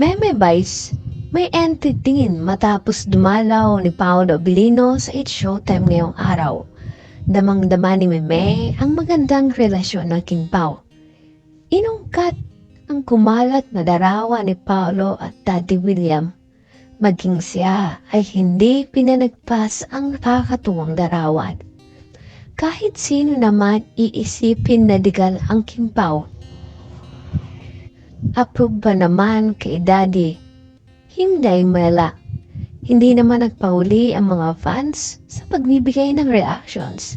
Meme Vice, may entity matapos dumalaw ni Paolo Abilino sa It's Showtime ngayong araw. Damang-dama ni Meme ang magandang relasyon ng King Pao. Inungkat ang kumalat na darawa ni Paolo at Daddy William. Maging siya ay hindi pinanagpas ang nakakatuwang darawan. Kahit sino naman iisipin na digal ang King Pao. Approve ba naman kay Daddy? Hindi mala. Hindi naman nagpahuli ang mga fans sa pagbibigay ng reactions.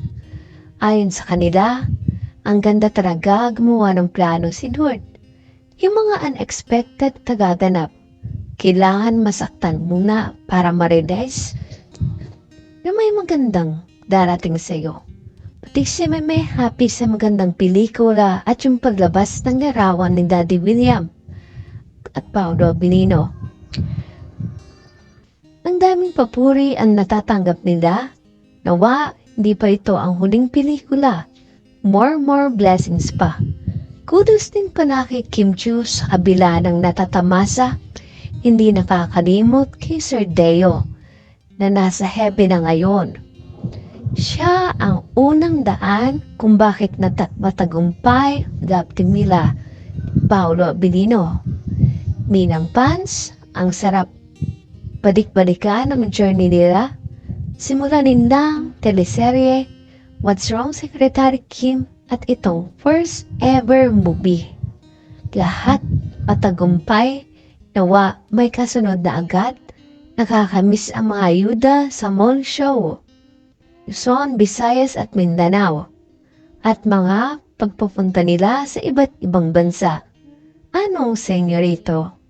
Ayon sa kanila, ang ganda talaga gumawa ng plano si Lord. Yung mga unexpected tagaganap, kailangan masaktan muna para ma-realize na may magandang darating sa'yo. Pati si Meme happy sa magandang pelikula at yung paglabas ng larawan ni Daddy William at Paolo Benino. Ang daming papuri ang natatanggap nila. Nawa, hindi pa ito ang huling pelikula. More more blessings pa. Kudos din pala kay Kim Chu sa kabila ng natatamasa. Hindi nakakalimot kay Sir Deo na nasa heaven na ngayon. Siya ang unang daan kung bakit natatmatagumpay adapting nila Paolo Abilino. Minang Pans, ang sarap balik-balikan ang journey nila. Simula nila teleserye What's Wrong Secretary Kim at itong first ever movie. Lahat matagumpay, nawa may kasunod na agad, nakakamiss ang mga ayuda sa mall show. Luzon, Visayas at Mindanao at mga pagpupunta nila sa iba't ibang bansa. Anong senyorito?